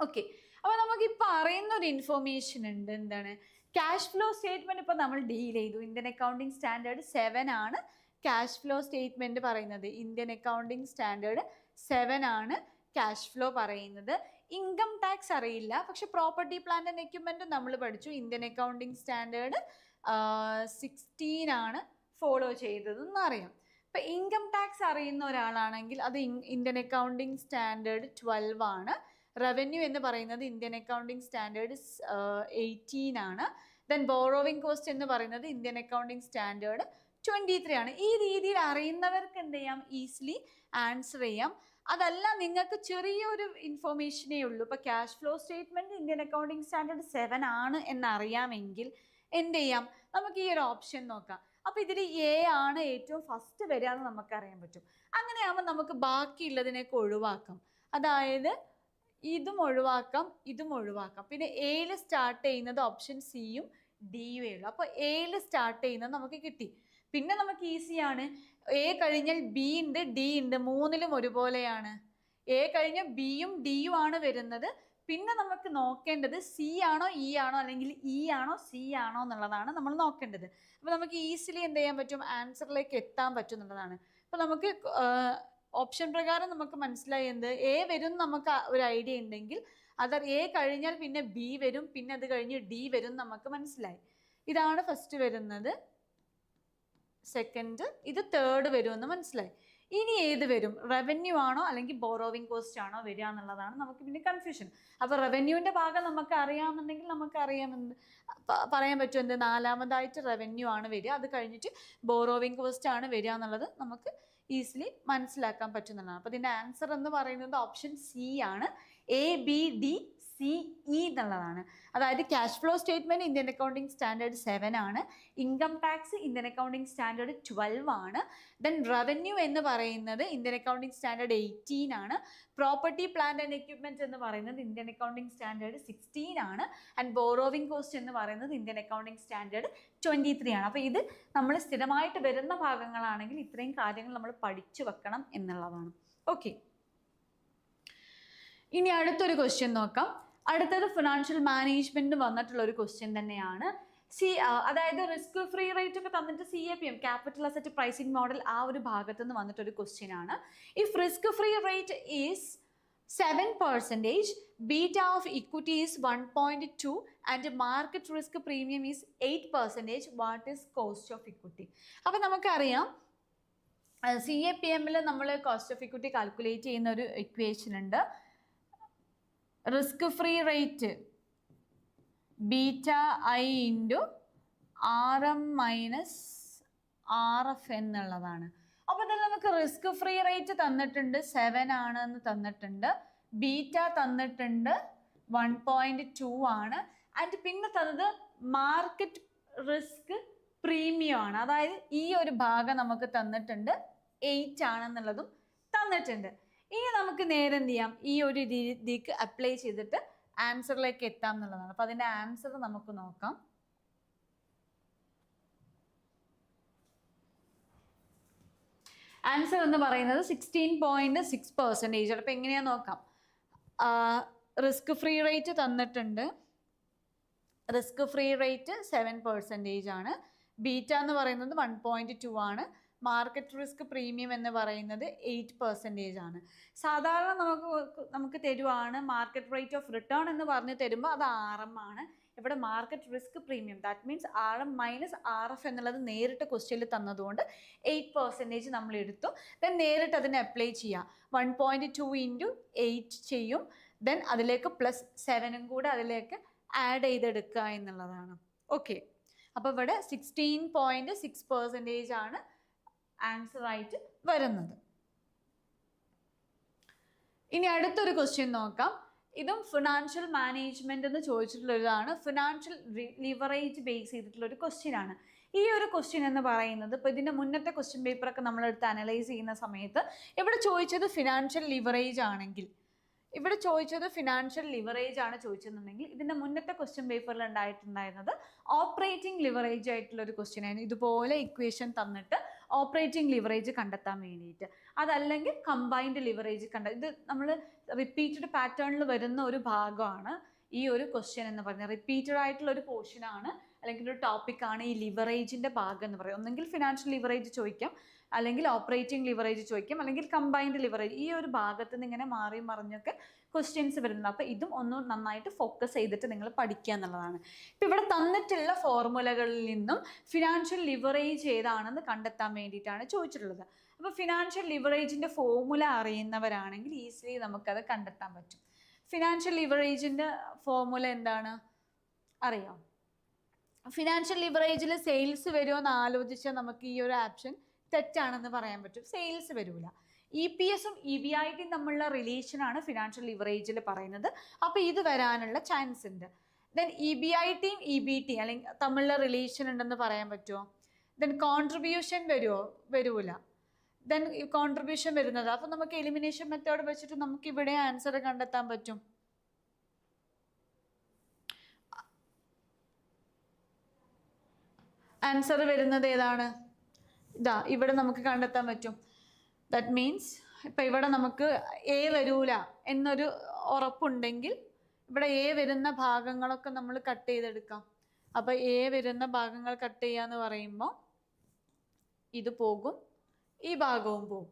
ഓക്കെ അപ്പോൾ നമുക്ക് ഈ പറയുന്ന ഒരു ഇൻഫോർമേഷൻ ഉണ്ട് എന്താണ് ക്യാഷ് ഫ്ലോ സ്റ്റേറ്റ്മെന്റ് ഇപ്പൊ നമ്മൾ ഡീൽ ചെയ്തു ഇന്ത്യൻ അക്കൗണ്ടിങ് സ്റ്റാൻഡേർഡ് സെവൻ ആണ് ക്യാഷ് ഫ്ലോ സ്റ്റേറ്റ്മെന്റ് പറയുന്നത് ഇന്ത്യൻ അക്കൗണ്ടിങ് സ്റ്റാൻഡേർഡ് സെവൻ ആണ് ക്യാഷ് ഫ്ലോ പറയുന്നത് ഇൻകം ടാക്സ് അറിയില്ല പക്ഷെ പ്രോപ്പർട്ടി പ്ലാൻ ആൻഡ് എക്യുപ്മെൻറ്റ് നമ്മൾ പഠിച്ചു ഇന്ത്യൻ അക്കൗണ്ടിങ് സ്റ്റാൻഡേർഡ് സിക്സ്റ്റീൻ ആണ് ഫോളോ ചെയ്തതെന്ന് അറിയാം ഇപ്പൊ ഇൻകം ടാക്സ് അറിയുന്ന ഒരാളാണെങ്കിൽ അത് ഇന്ത്യൻ അക്കൗണ്ടിങ് സ്റ്റാൻഡേർഡ് ട്വൽവ് ആണ് റവന്യൂ എന്ന് പറയുന്നത് ഇന്ത്യൻ അക്കൗണ്ടിങ് സ്റ്റാൻഡേർഡ്സ് എയ്റ്റീൻ ആണ് ദെൻ ബോറോവിങ് കോസ്റ്റ് എന്ന് പറയുന്നത് Indian accounting standard twenty three ആണ് ഈ രീതിയിൽ അറിയുന്നവർക്ക് എന്ത് ചെയ്യാം ഈസിലി ആൻസർ ചെയ്യാം അതല്ല നിങ്ങൾക്ക് ചെറിയൊരു ഇൻഫോർമേഷനേ ഉള്ളൂ ഇപ്പോൾ cash flow statement Indian accounting standard seven ആണ് എന്നറിയാമെങ്കിൽ എന്ത് ചെയ്യാം നമുക്ക് ഈ ഒരു ഓപ്ഷൻ നോക്കാം അപ്പോൾ ഇതിൽ എ ആണ് ഏറ്റവും ഫസ്റ്റ് വരിക എന്ന് നമുക്കറിയാൻ പറ്റും അങ്ങനെയാകുമ്പോൾ നമുക്ക് ബാക്കിയുള്ളതിനെയൊക്കെ ഒഴിവാക്കാം അതായത് ഇതും ഒഴിവാക്കാം ഇതും ഒഴിവാക്കാം പിന്നെ എയിൽ സ്റ്റാർട്ട് ചെയ്യുന്നത് ഓപ്ഷൻ സിയും ഡിയും ഉള്ളൂ അപ്പോൾ എയിൽ സ്റ്റാർട്ട് ചെയ്യുന്നത് നമുക്ക് കിട്ടി പിന്നെ നമുക്ക് ഈസിയാണ് എ കഴിഞ്ഞാൽ ബി ഉണ്ട് ഡി ഉണ്ട് മൂന്നിലും ഒരുപോലെയാണ് എ കഴിഞ്ഞ ബിയും ഡിയും ആണ് വരുന്നത് പിന്നെ നമുക്ക് നോക്കേണ്ടത് സി ആണോ ഇ e ആണോ അല്ലെങ്കിൽ ഇ e ആണോ സി ആണോ എന്നുള്ളതാണ് നമ്മൾ നോക്കേണ്ടത് അപ്പോൾ നമുക്ക് ഈസിലി എന്ത് ചെയ്യാൻ പറ്റും ആൻസറിലേക്ക് എത്താൻ പറ്റും എന്നുള്ളതാണ് അപ്പോൾ നമുക്ക് ഓപ്ഷൻ പ്രകാരം നമുക്ക് മനസ്സിലായത് എ വരും നമുക്ക് ഒരു ഐഡിയ ഉണ്ടെങ്കിൽ അത് എ കഴിഞ്ഞാൽ പിന്നെ ബി വരും പിന്നെ അത് കഴിഞ്ഞ് ഡി വരും നമുക്ക് മനസ്സിലായി ഇതാണ് ഫസ്റ്റ് വരുന്നത് സെക്കൻഡ് ഇത് തേർഡ് വരുമെന്ന് മനസ്സിലായി ഇനി ഏത് വരും റവന്യൂ ആണോ അല്ലെങ്കിൽ ബോറോവിങ് കോസ്റ്റ് ആണോ വരിക എന്നുള്ളതാണ് നമുക്ക് പിന്നെ കൺഫ്യൂഷൻ അപ്പോൾ റവന്യൂവിൻ്റെ ഭാഗം നമുക്ക് അറിയാമെന്നുണ്ടെങ്കിൽ നമുക്ക് അറിയാമെന്ന് പറയാൻ പറ്റും എന്ത് നാലാമതായിട്ട് റവന്യൂ ആണ് വരിക അത് കഴിഞ്ഞിട്ട് ബോറോവിങ് കോസ്റ്റ് ആണ് വരിക എന്നുള്ളത് നമുക്ക് ഈസിലി മനസ്സിലാക്കാൻ പറ്റുന്നതാണ് അപ്പോൾ ഇതിൻ്റെ ആൻസർ എന്ന് പറയുന്നത് ഓപ്ഷൻ സി ആണ് A B D C E എന്നുള്ളതാണ് അതായത് cash flow statement Indian accounting standard seven ആണ് income tax Indian accounting standard twelve ആണ് ദെൻ റവന്യൂ എന്ന് പറയുന്നത് ഇന്ത്യൻ അക്കൗണ്ടിങ് സ്റ്റാൻഡേർഡ് എയ്റ്റീൻ ആണ് പ്രോപ്പർട്ടി പ്ലാന്റ് ആൻഡ് എക്യുപ്മെൻറ്റ് എന്ന് പറയുന്നത് ഇന്ത്യൻ അക്കൗണ്ടിങ് സ്റ്റാൻഡേർഡ് സിക്സ്റ്റീൻ ആണ് ആൻഡ് ബോറോവിങ് കോസ്റ്റ് എന്ന് പറയുന്നത് Indian accounting standard twenty three ആണ് അപ്പോൾ ഇത് നമ്മൾ സ്ഥിരമായിട്ട് വരുന്ന ഭാഗങ്ങളാണെങ്കിൽ ഇത്രയും കാര്യങ്ങൾ നമ്മൾ പഠിച്ചു വെക്കണം എന്നുള്ളതാണ് ഓക്കെ ഇനി അടുത്തൊരു ക്വസ്റ്റ്യൻ നോക്കാം അടുത്തത് ഫിനാൻഷ്യൽ മാനേജ്മെന്റ് വന്നിട്ടുള്ള ഒരു ക്വസ്റ്റ്യൻ തന്നെയാണ് സി അതായത് റിസ്ക് ഫ്രീ റേറ്റ് ഒക്കെ തന്നിട്ട് C A P M capital asset pricing model ആ ഒരു ഭാഗത്ത് നിന്ന് വന്നിട്ടൊരു ക്വസ്റ്റ്യൻ ആണ് if risk free rate is seven percentage beta of equity is one point two and market risk premium is eight percentage what is cost of equity അപ്പം നമുക്കറിയാം C A P എമ്മിൽ നമ്മൾ കോസ്റ്റ് ഓഫ് ഇക്വിറ്റി കാൽക്കുലേറ്റ് ചെയ്യുന്ന ഒരു equation ഉണ്ട് risk free rate beta I into R M minus R F എന്നുള്ളതാണ് അപ്പോൾ ഇതിൽ നമുക്ക് റിസ്ക് ഫ്രീ റേറ്റ് തന്നിട്ടുണ്ട് സെവൻ ആണ് എന്ന് തന്നിട്ടുണ്ട് ബീറ്റ തന്നിട്ടുണ്ട് വൺ പോയിന്റ് ടു ആണ് ആൻഡ് പിന്നെ തന്നത് മാർക്കറ്റ് റിസ്ക് പ്രീമിയം ആണ് അതായത് ഈ ഒരു ഭാഗം നമുക്ക് തന്നിട്ടുണ്ട് എയ്റ്റ് ആണെന്നുള്ളതും തന്നിട്ടുണ്ട് ഇനി നമുക്ക് നേരെ എന്ത് ചെയ്യാം ഈ ഒരു രീതിക്ക് അപ്ലൈ ചെയ്തിട്ട് ആൻസറിലേക്ക് എത്താം എന്നുള്ളതാണ് അപ്പൊ അതിന്റെ ആൻസർ നമുക്ക് നോക്കാം ആൻസർ എന്ന് പറയുന്നത് സിക്സ്റ്റീൻ പോയിന്റ് സിക്സ് പെർസെൻറ്റേജ് അപ്പൊ എങ്ങനെയാ നോക്കാം റിസ്ക് ഫ്രീ റേറ്റ് തന്നിട്ടുണ്ട് risk free rate seven percentage ആണ് ബീറ്റ എന്ന് പറയുന്നത് വൺ പോയിന്റ് ടു ആണ് മാർക്കറ്റ് റിസ്ക് പ്രീമിയം എന്ന് പറയുന്നത് എയ്റ്റ് പെർസെൻറ്റേജ് ആണ് സാധാരണ നമുക്ക് നമുക്ക് തരുവാണ് മാർക്കറ്റ് റേറ്റ് ഓഫ് റിട്ടേൺ എന്ന് പറഞ്ഞ് തരുമ്പോൾ അത് ആർ എം ആണ് ഇവിടെ market risk premium that means R M minus R F എന്നുള്ളത് നേരിട്ട് ക്വസ്റ്റ്യനിൽ തന്നതുകൊണ്ട് എയ്റ്റ് പെർസെൻറ്റേജ് നമ്മൾ എടുത്തു ദെൻ നേരിട്ട് അതിനെ അപ്ലൈ ചെയ്യാം one point two into eight ചെയ്യും ദെൻ അതിലേക്ക് പ്ലസ് സെവനും കൂടെ അതിലേക്ക് ആഡ് ചെയ്തെടുക്കുക എന്നുള്ളതാണ് ഓക്കെ അപ്പോൾ ഇവിടെ സിക്സ്റ്റീൻ പോയിൻറ്റ് സിക്സ് പെർസെൻറ്റേജ് ആണ് ആൻസർ ആയിട്ട് വരുന്നത് ഇനി അടുത്തൊരു ക്വസ്റ്റ്യൻ നോക്കാം ഇതും ഫിനാൻഷ്യൽ മാനേജ്മെന്റ് എന്ന് ചോദിച്ചിട്ടുള്ളതാണ് ഫിനാൻഷ്യൽ ലിവറേജ് ബേസ് ചെയ്തിട്ടുള്ള ഒരു ക്വസ്റ്റ്യൻ ആണ് ഈ ഒരു ക്വസ്റ്റ്യൻ എന്ന് പറയുന്നത് ഇപ്പൊ ഇതിന്റെ മുന്നത്തെ ക്വസ്റ്റ്യൻ നമ്മൾ എടുത്ത് അനലൈസ് ചെയ്യുന്ന സമയത്ത് ഇവിടെ ചോദിച്ചത് ഫിനാൻഷ്യൽ ലിവറേജ് ആണെങ്കിൽ ഇവിടെ ചോദിച്ചത് ഫിനാൻഷ്യൽ ലിവറേജ് ആണ് ചോദിച്ചെന്നുണ്ടെങ്കിൽ ഇതിന്റെ മുന്നത്തെ ക്വസ്റ്റ്യൻ പേപ്പറിൽ ഉണ്ടായിട്ടുണ്ടായിരുന്നത് ഓപ്പറേറ്റിംഗ് ലിവറേജ് ആയിട്ടുള്ള ഒരു ക്വസ്റ്റ്യൻ ആയിരുന്നു ഇതുപോലെ ഇക്വേഷൻ തന്നിട്ട് ഓപ്പറേറ്റിംഗ് ലിവറേജ് കണ്ടെത്താൻ വേണ്ടിയിട്ട് അതല്ലെങ്കിൽ കമ്പൈൻഡ് ലിവറേജ് കണ്ട ഇത് നമ്മൾ റിപ്പീറ്റഡ് പാറ്റേണിൽ വരുന്ന ഒരു ഭാഗമാണ് ഈ ഒരു ക്വസ്റ്റ്യൻ എന്ന് പറയുന്നത് റിപ്പീറ്റഡ് ആയിട്ടുള്ള ഒരു പോർഷനാണ് അല്ലെങ്കിൽ ഒരു ടോപ്പിക്കാണ് ഈ ലിവറേജിൻ്റെ ഭാഗം എന്ന് പറയുന്നത് ഒന്നെങ്കിൽ ഫിനാൻഷ്യൽ ലിവറേജ് ചോദിക്കാം അല്ലെങ്കിൽ ഓപ്പറേറ്റിംഗ് ലിവറേജ് ചോദിക്കും അല്ലെങ്കിൽ കമ്പൈൻഡ് ലിവറേജ് ഈ ഒരു ഭാഗത്ത് നിന്ന് ഇങ്ങനെ മാറി മറിഞ്ഞൊക്കെ ക്വസ്റ്റ്യൻസ് വരുന്നത് അപ്പോൾ ഇതും ഒന്ന് നന്നായിട്ട് ഫോക്കസ് ചെയ്തിട്ട് നിങ്ങൾ പഠിക്കുക എന്നുള്ളതാണ് ഇപ്പം ഇവിടെ തന്നിട്ടുള്ള ഫോർമുലകളിൽ നിന്നും ഫിനാൻഷ്യൽ ലിവറേജ് ഏതാണെന്ന് കണ്ടെത്താൻ വേണ്ടിയിട്ടാണ് ചോദിച്ചിട്ടുള്ളത് അപ്പോൾ ഫിനാൻഷ്യൽ ലിവറേജിൻ്റെ ഫോർമുല അറിയുന്നവരാണെങ്കിൽ ഈസിലി നമുക്കത് കണ്ടെത്താൻ പറ്റും ഫിനാൻഷ്യൽ ലിവറേജിൻ്റെ ഫോർമുല എന്താണ് അറിയാം ഫിനാൻഷ്യൽ ലിവറേജിൽ സെയിൽസ് വരുമോ എന്ന് ആലോചിച്ചാൽ നമുക്ക് ഈ ഒരു ആപ്ഷൻ തെറ്റാണെന്ന് പറയാൻ പറ്റും സെയിൽസ് വരൂല ഇ പി എസും ഇ വി ഐ ടിയും തമ്മിലുള്ള റിലേഷനാണ് ഫിനാൻഷ്യൽ ലിവറേജിൽ പറയുന്നത് അപ്പോൾ ഇത് വരാനുള്ള ചാൻസ് ഉണ്ട് ദെൻ ഇ ബി ഐ ടിയും ഇ ബി ടി അല്ലെങ്കിൽ തമ്മിലുള്ള റിലേഷൻ ഉണ്ടെന്ന് പറയാൻ പറ്റുമോ ദെൻ കോൺട്രിബ്യൂഷൻ വരുമോ വരൂല ദെൻ കോൺട്രിബ്യൂഷൻ വരുന്നത് അപ്പോൾ നമുക്ക് എലിമിനേഷൻ മെത്തേഡ് വെച്ചിട്ട് നമുക്ക് ഇവിടെ ആൻസർ കണ്ടെത്താൻ പറ്റും ആൻസർ വരുന്നത് ഏതാണ് ഇതാ ഇവിടെ നമുക്ക് കണ്ടെത്താൻ പറ്റും ദറ്റ് മീൻസ് ഇപ്പം ഇവിടെ നമുക്ക് എ വരൂല എന്നൊരു ഉറപ്പുണ്ടെങ്കിൽ ഇവിടെ എ വരുന്ന ഭാഗങ്ങളൊക്കെ നമ്മൾ കട്ട് ചെയ്തെടുക്കാം അപ്പം എ വരുന്ന ഭാഗങ്ങൾ കട്ട് ചെയ്യുക എന്ന് പറയുമ്പോൾ ഇത് പോകും ഈ ഭാഗവും പോകും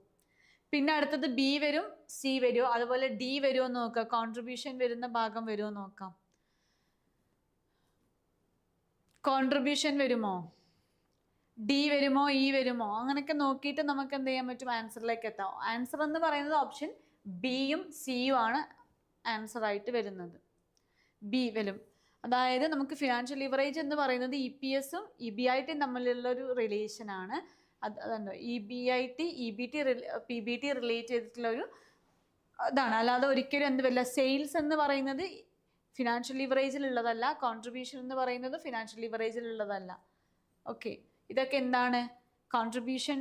പിന്നെ അടുത്തത് ബി വരും സി വരുമോ അതുപോലെ ഡി വരുമോ എന്ന് നോക്കാം കോൺട്രിബ്യൂഷൻ വരുന്ന ഭാഗം വരുമോ നോക്കാം കോൺട്രിബ്യൂഷൻ വരുമോ ഡി വരുമോ ഇ വരുമോ അങ്ങനെയൊക്കെ നോക്കിയിട്ട് നമുക്ക് എന്ത് ചെയ്യാൻ പറ്റും ആൻസറിലേക്ക് എത്താം ആൻസർ എന്ന് പറയുന്നത് ഓപ്ഷൻ ബിയും സിയും ആണ് ആൻസർ ആയിട്ട് വരുന്നത് ബി വരും അതായത് നമുക്ക് ഫിനാൻഷ്യൽ ലിവറേജ് എന്ന് പറയുന്നത് ഇ e പി എസും ഇ e ബി ഐ ടിയും തമ്മിലുള്ള ഒരു റിലേഷനാണ് അത് അതുണ്ട് E e B I T E B T P B T relate ചെയ്തിട്ടുള്ള ഒരു ഇതാണ് അല്ലാതെ ഒരിക്കലും എന്ത് വരില്ല സെയിൽസ് എന്ന് പറയുന്നത് ഫിനാൻഷ്യൽ ലിവറേജിലുള്ളതല്ല കോൺട്രിബ്യൂഷൻ എന്ന് പറയുന്നത് ഫിനാൻഷ്യൽ ലിവറേജിലുള്ളതല്ല ഓക്കെ ഇതൊക്കെ എന്താണ് കോൺട്രിബ്യൂഷൻ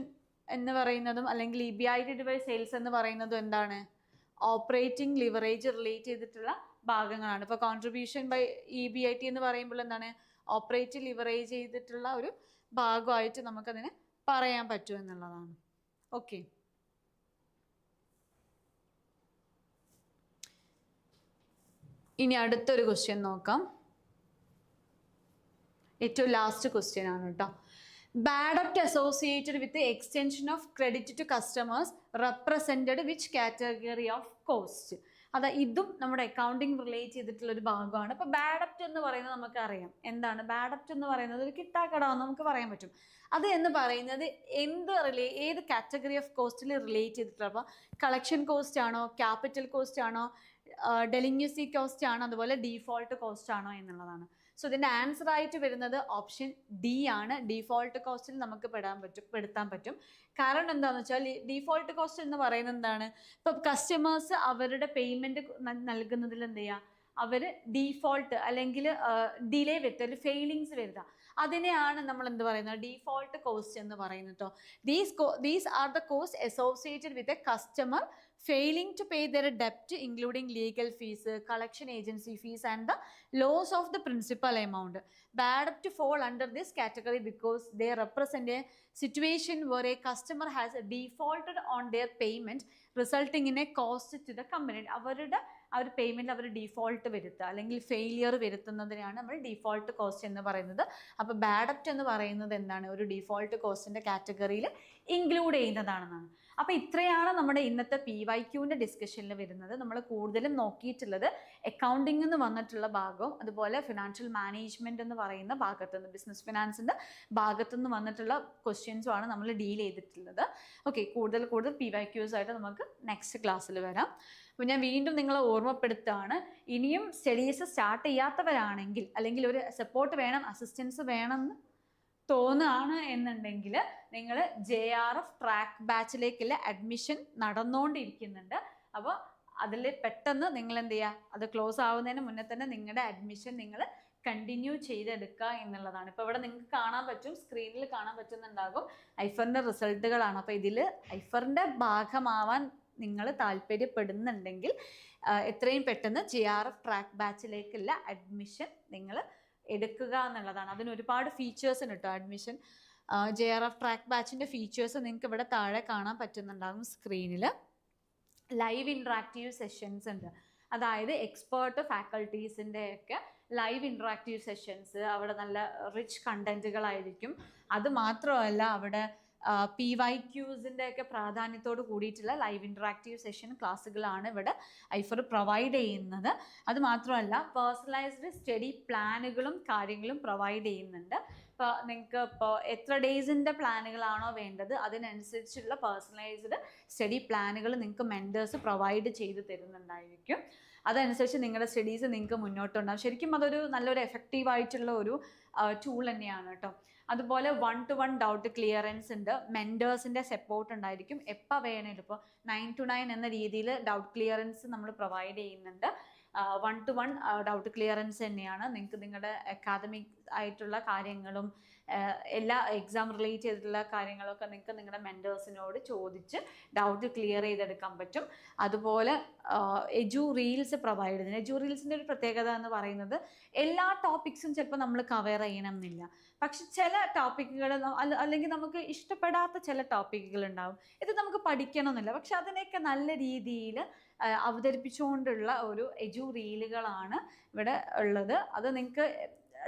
എന്ന് പറയുന്നതും അല്ലെങ്കിൽ E B I divides sales എന്ന് പറയുന്നതും എന്താണ് ഓപ്പറേറ്റിംഗ് ലിവറേജ് റിലേറ്റ് ചെയ്തിട്ടുള്ള ഭാഗങ്ങളാണ് ഇപ്പോൾ contribution by E B I T എന്ന് പറയുമ്പോൾ എന്താണ് ഓപ്പറേറ്റ് ലിവറേജ് ചെയ്തിട്ടുള്ള ഒരു ഭാഗമായിട്ട് നമുക്കതിനെ പറയാൻ പറ്റും എന്നുള്ളതാണ് ഓക്കെ ഇനി അടുത്തൊരു ക്വസ്റ്റ്യൻ നോക്കാം ഏറ്റവും ലാസ്റ്റ് ക്വസ്റ്റ്യൻ ആണ് കേട്ടോ bad bad debt associated with extension of credit to customers represented which category of cost അത് ഇതും നമ്മുടെ അക്കൗണ്ടിങ് റിലേറ്റ് ചെയ്തിട്ടുള്ള ഒരു ഭാഗമാണ് അപ്പോൾ ബാഡപ്റ്റ് എന്ന് പറയുന്നത് നമുക്കറിയാം അറിയാം എന്താണ് ബാഡപ്റ്റ് എന്ന് പറയുന്നത് ഒരു കിട്ടാക്കടമെന്ന് നമുക്ക് പറയാൻ പറ്റും അത് എന്ന് പറയുന്നത് എന്ത് റിലേ ഏത് കാറ്റഗറി ഓഫ് കോസ്റ്റിൽ റിലേറ്റ് ചെയ്തിട്ടുള്ള അപ്പോൾ കളക്ഷൻ കോസ്റ്റ് ആണോ ക്യാപിറ്റൽ കോസ്റ്റ് ആണോ ഡെലിഞ്ഞസി കോസ്റ്റ് ആണോ അതുപോലെ ഡീഫോൾട്ട് കോസ്റ്റ് ആണോ എന്നുള്ളതാണ് സോ ഇതിൻ്റെ ആൻസർ ആയിട്ട് വരുന്നത് ഓപ്ഷൻ ഡി ആണ് ഡിഫോൾട്ട് കോസ്റ്റിൽ നമുക്ക് പെടാൻ പറ്റും പെടുത്താൻ പറ്റും കാരണം എന്താണെന്ന് വെച്ചാൽ ഡിഫോൾട്ട് കോസ്റ്റ് എന്ന് പറയുന്നത് എന്താണ് ഇപ്പം കസ്റ്റമേഴ്സ് അവരുടെ പേയ്മെൻറ്റ് നൽകുന്നതിൽ എന്ത് ചെയ്യുക അവർ ഡീഫോൾട്ട് അല്ലെങ്കിൽ ഡിലേ വരുത്തുക അല്ലെങ്കിൽ ഫെയിലിങ്സ് വരുത്തുക അതിനെയാണ് നമ്മൾ എന്ത് പറയുന്നത് ഡീഫോൾട്ട് കോസ്റ്റ് എന്ന് പറയുന്നത് കേട്ടോ these these are the cost associated with a customer failing to pay their debt, including legal fees, collection agency fees, and the loss of the principal amount. Bad debt fall under this category because they represent a situation where a customer has defaulted on their payment, resulting in a cost to the company. ആ ഒരു പേയ്മെൻറ്റിൽ അവർ default വരുത്തുക അല്ലെങ്കിൽ failure വരുത്തുന്നതിനാണ് നമ്മൾ default cost എന്ന് പറയുന്നത് അപ്പോൾ bad debt എന്ന് പറയുന്നത് എന്താണ് ഒരു ഡിഫോൾട്ട് കോസ്റ്റിൻ്റെ കാറ്റഗറിയിൽ ഇൻക്ലൂഡ് ചെയ്യുന്നതാണെന്നാണ് അപ്പോൾ ഇത്രയാണ് നമ്മുടെ ഇന്നത്തെ പി വൈ ക്യൂവിൻ്റെ ഡിസ്കഷനിൽ വരുന്നത് നമ്മൾ കൂടുതലും നോക്കിയിട്ടുള്ളത് അക്കൗണ്ടിംഗ് എന്ന് വന്നിട്ടുള്ള ഭാഗവും അതുപോലെ ഫിനാൻഷ്യൽ മാനേജ്മെൻറ്റ് എന്ന് പറയുന്ന ഭാഗത്തുനിന്ന് ബിസിനസ് ഫിനാൻസിൻ്റെ ഭാഗത്തുനിന്ന് വന്നിട്ടുള്ള ക്വസ്റ്റ്യൻസും ആണ് നമ്മൾ ഡീൽ ചെയ്തിട്ടുള്ളത് ഓക്കെ കൂടുതൽ കൂടുതൽ പി വൈ ക്യൂസ് ആയിട്ട് നമുക്ക് നെക്സ്റ്റ് ക്ലാസ്സിൽ വരാം അപ്പോൾ ഞാൻ വീണ്ടും നിങ്ങളെ ഓർമ്മപ്പെടുത്തുകയാണ് ഇനിയും സ്റ്റഡീസ് സ്റ്റാർട്ട് ചെയ്യാത്തവരാണെങ്കിൽ അല്ലെങ്കിൽ ഒരു സപ്പോർട്ട് വേണം അസിസ്റ്റൻസ് വേണം എന്ന് തോന്നുകയാണ് എന്നുണ്ടെങ്കിൽ നിങ്ങൾ ജെ ആർ എഫ് ട്രാക്ക് ബാച്ചിലേക്കുള്ള അഡ്മിഷൻ നടന്നുകൊണ്ടിരിക്കുന്നുണ്ട് അപ്പോൾ അതിൽ പെട്ടെന്ന് നിങ്ങൾ എന്ത് ചെയ്യുക അത് ക്ലോസ് ആവുന്നതിന് മുന്നേ തന്നെ നിങ്ങളുടെ അഡ്മിഷൻ നിങ്ങൾ കണ്ടിന്യൂ ചെയ്തെടുക്കുക എന്നുള്ളതാണ് ഇപ്പോൾ ഇവിടെ നിങ്ങൾക്ക് കാണാൻ പറ്റും സ്ക്രീനിൽ കാണാൻ പറ്റുന്നുണ്ടാകും ഐഫറിൻ്റെ റിസൾട്ടുകളാണ് അപ്പോൾ ഇതിൽ ഐഫറിൻ്റെ ഭാഗമാവാൻ നിങ്ങൾ താല്പര്യപ്പെടുന്നുണ്ടെങ്കിൽ എത്രയും പെട്ടെന്ന് ജെ ആർ എഫ് ട്രാക്ക് ബാച്ചിലേക്കുള്ള അഡ്മിഷൻ നിങ്ങൾ എടുക്കുക എന്നുള്ളതാണ് അതിന് ഒരുപാട് ഉണ്ട് കേട്ടോ admission J R F track ബാച്ചിൻ്റെ features നിങ്ങൾക്ക് ഇവിടെ താഴെ കാണാൻ പറ്റുന്നുണ്ടാകും സ്ക്രീനിൽ ലൈവ് ഇൻട്രാക്റ്റീവ് സെഷൻസ് ഉണ്ട് അതായത് എക്സ്പേർട്ട് ഫാക്കൾട്ടീസിൻ്റെ ഒക്കെ ലൈവ് ഇൻട്രാക്റ്റീവ് സെഷൻസ് അവിടെ നല്ല റിച്ച് കണ്ടൻറ്റുകളായിരിക്കും അത് മാത്രമല്ല അവിടെ പി വൈ ക്യൂസിൻ്റെ ഒക്കെ പ്രാധാന്യത്തോട് കൂടിയിട്ടുള്ള ലൈവ് ഇൻട്രാക്റ്റീവ് സെഷൻ ക്ലാസ്സുകളാണ് ഇവിടെ ഐഫർ പ്രൊവൈഡ് ചെയ്യുന്നത് അത് മാത്രമല്ല പേഴ്സണലൈസ്ഡ് സ്റ്റഡി പ്ലാനുകളും കാര്യങ്ങളും പ്രൊവൈഡ് ചെയ്യുന്നുണ്ട് ഇപ്പോൾ നിങ്ങൾക്ക് ഇപ്പോൾ എത്ര ഡേയ്സിൻ്റെ പ്ലാനുകളാണോ വേണ്ടത് അതിനനുസരിച്ചുള്ള പേഴ്സണലൈസ്ഡ് സ്റ്റഡി പ്ലാനുകൾ നിങ്ങൾക്ക് മെൻറ്റേഴ്സ് പ്രൊവൈഡ് ചെയ്ത് തരുന്നുണ്ടായിരിക്കും അതനുസരിച്ച് നിങ്ങളുടെ സ്റ്റഡീസ് നിങ്ങൾക്ക് മുന്നോട്ടുണ്ടാകും ശരിക്കും അതൊരു നല്ലൊരു എഫക്റ്റീവ് ആയിട്ടുള്ള ഒരു ടൂൾ തന്നെയാണ് കേട്ടോ അതുപോലെ one to one doubt clearance ഉണ്ട് മെൻറ്റേഴ്സിൻ്റെ സപ്പോർട്ട് ഉണ്ടായിരിക്കും എപ്പോൾ വേണേലും ഇപ്പോൾ നയൻ ടു നയൻ എന്ന രീതിയിൽ ഡൗട്ട് ക്ലിയറൻസ് നമ്മൾ പ്രൊവൈഡ് ചെയ്യുന്നുണ്ട് one to one doubt clearance തന്നെയാണ് നിങ്ങൾക്ക് നിങ്ങളുടെ അക്കാദമിക് ആയിട്ടുള്ള കാര്യങ്ങളും എല്ലാ എക്സാം റിലേറ്റ് ചെയ്തിട്ടുള്ള കാര്യങ്ങളൊക്കെ നിങ്ങൾക്ക് നിങ്ങളുടെ മെൻറ്റേഴ്സിനോട് ചോദിച്ച് ഡൗട്ട് ക്ലിയർ ചെയ്തെടുക്കാൻ പറ്റും അതുപോലെ എജു റീൽസ് പ്രൊവൈഡ് ചെയ്യുന്നത് എജു റീൽസിൻ്റെ ഒരു പ്രത്യേകത എന്ന് പറയുന്നത് എല്ലാ ടോപ്പിക്സും ചിലപ്പോൾ നമ്മൾ കവർ ചെയ്യണം എന്നില്ല പക്ഷെ ചില ടോപ്പിക്കുകൾ അല്ലെങ്കിൽ നമുക്ക് ഇഷ്ടപ്പെടാത്ത ചില ടോപ്പിക്കുകൾ ഉണ്ടാവും ഇത് നമുക്ക് പഠിക്കണമെന്നില്ല പക്ഷെ അതിനെയൊക്കെ നല്ല രീതിയിൽ അവതരിപ്പിച്ചുകൊണ്ടുള്ള ഒരു എജു റീലുകളാണ് ഇവിടെ ഉള്ളത് അത് നിങ്ങൾക്ക്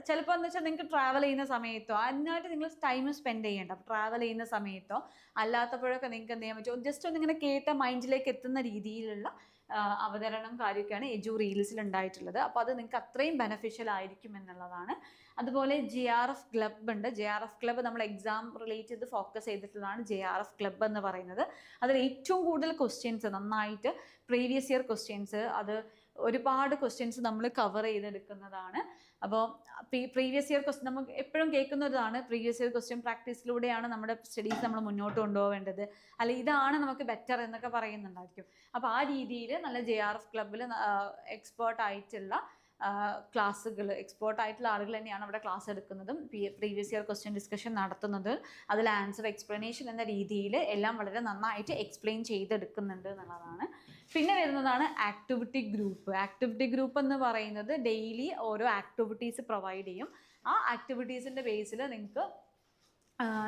ചിലപ്പോൾ എന്ന് വെച്ചാൽ നിങ്ങൾക്ക് ട്രാവൽ ചെയ്യുന്ന സമയത്തോ അതിനായിട്ട് നിങ്ങൾ ടൈം സ്പെൻഡ് ചെയ്യേണ്ട അപ്പോൾ ട്രാവൽ ചെയ്യുന്ന സമയത്തോ അല്ലാത്തപ്പോഴൊക്കെ നിങ്ങൾക്ക് എന്ത് ചെയ്യാൻ പറ്റും ജസ്റ്റ് ഒന്ന് ഇങ്ങനെ കേട്ട മൈൻഡിലേക്ക് എത്തുന്ന രീതിയിലുള്ള അവതരണം കാര്യമൊക്കെയാണ് എജു റീൽസിൽ ഉണ്ടായിട്ടുള്ളത് അപ്പോൾ അത് നിങ്ങൾക്ക് അത്രയും ബെനഫിഷ്യൽ ആയിരിക്കും എന്നുള്ളതാണ് അതുപോലെ ജെ ആർ എഫ് ക്ലബ് ഉണ്ട് ജെ ആർ എഫ് ക്ലബ്ബ് നമ്മൾ എക്സാം റിലേറ്റഡ് ഫോക്കസ് ചെയ്തിട്ടുള്ളതാണ് ജെ ആർ എഫ് ക്ലബ്ബ് എന്ന് പറയുന്നത് അതിൽ ഏറ്റവും കൂടുതൽ ക്വസ്റ്റ്യൻസ് നന്നായിട്ട് പ്രീവിയസ് ഇയർ ക്വസ്റ്റ്യൻസ് അത് ഒരുപാട് ക്വസ്റ്റ്യൻസ് നമ്മൾ കവർ ചെയ്തെടുക്കുന്നതാണ് അപ്പോൾ പ്രീവിയസ് ഇയർ ക്വസ്റ്റ്യൻ നമുക്ക് എപ്പോഴും കേൾക്കുന്നതാണ് പ്രീവിയസ് ഇയർ ക്വസ്റ്റ്യൻ പ്രാക്ടീസിലൂടെയാണ് നമ്മുടെ സ്റ്റഡീസ് നമ്മൾ മുന്നോട്ട് കൊണ്ടുപോകേണ്ടത് അല്ലെ ഇതാണ് നമുക്ക് ബെറ്റർ എന്നൊക്കെ പറയുന്നുണ്ടായിരിക്കും അപ്പോൾ ആ രീതിയിൽ നല്ല ജെ ആർ എഫ് ക്ലബിൽ എക്സ്പേർട്ട് ആയിട്ടുള്ള ക്ലാസ്സുകൾ എക്സ്പേർട്ട് ആയിട്ടുള്ള ആളുകൾ തന്നെയാണ് അവിടെ ക്ലാസ് എടുക്കുന്നതും പ്രീവിയസ് ഇയർ ക്വസ്റ്റ്യൻ ഡിസ്കഷൻ നടത്തുന്നത് അതിൽ ആൻസർ എക്സ്പ്ലനേഷൻ എന്ന രീതിയിൽ എല്ലാം വളരെ നന്നായിട്ട് എക്സ്പ്ലെയിൻ ചെയ്തെടുക്കുന്നുണ്ട് എന്നുള്ളതാണ് പിന്നെ വരുന്നതാണ് ആക്ടിവിറ്റി ഗ്രൂപ്പ് ആക്ടിവിറ്റി ഗ്രൂപ്പ് എന്ന് പറയുന്നത് ഡെയിലി ഓരോ ആക്ടിവിറ്റീസ് പ്രൊവൈഡ് ചെയ്യും ആ ആക്ടിവിറ്റീസിൻ്റെ ബേസിൽ നിങ്ങൾക്ക്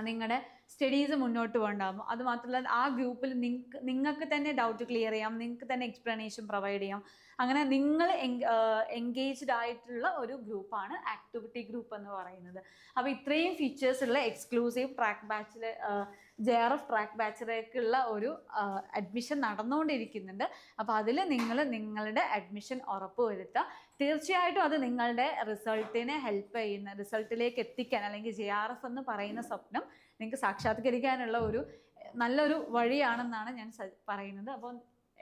നിങ്ങളുടെ സ്റ്റഡീസ് മുന്നോട്ട് പോകണ്ടാകും അതുമാത്രമല്ല ആ ഗ്രൂപ്പിൽ നിങ്ങൾക്ക് നിങ്ങൾക്ക് തന്നെ ഡൗട്ട് ക്ലിയർ ചെയ്യാം നിങ്ങൾക്ക് തന്നെ എക്സ്പ്ലനേഷൻ പ്രൊവൈഡ് ചെയ്യാം അങ്ങനെ നിങ്ങൾ എൻഗേജ്ഡ് ആയിട്ടുള്ള ഒരു ഗ്രൂപ്പാണ് ആക്ടിവിറ്റി ഗ്രൂപ്പ് എന്ന് പറയുന്നത് അപ്പോൾ ഇത്രയും ഫീച്ചേഴ്സ് ഉള്ള എക്സ്ക്ലൂസീവ് ട്രാക്ക് ബാച്ചിൽ ജെ ആർ എഫ് ട്രാക്ക് ബാച്ചിലേക്കുള്ള ഒരു അഡ്മിഷൻ നടന്നുകൊണ്ടിരിക്കുന്നുണ്ട് അപ്പോൾ അതിൽ നിങ്ങൾ നിങ്ങളുടെ അഡ്മിഷൻ ഉറപ്പുവരുത്തുക തീർച്ചയായിട്ടും അത് നിങ്ങളുടെ റിസൾട്ടിനെ ഹെൽപ്പ് ചെയ്യുന്ന റിസൾട്ടിലേക്ക് എത്തിക്കാൻ അല്ലെങ്കിൽ ജെ ആർ എഫ് എന്ന് പറയുന്ന സ്വപ്നം നിങ്ങൾക്ക് സാക്ഷാത്കരിക്കാനുള്ള ഒരു നല്ലൊരു വഴിയാണെന്നാണ് ഞാൻ പറയുന്നത് അപ്പോൾ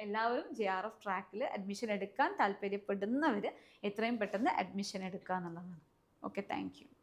എല്ലാവരും ജെ ആർ എഫ് ട്രാക്കിൽ അഡ്മിഷൻ എടുക്കാൻ താല്പര്യപ്പെടുന്നവർ എത്രയും പെട്ടെന്ന് അഡ്മിഷൻ എടുക്കുക എന്നുള്ളതാണ് ഓക്കെ താങ്ക്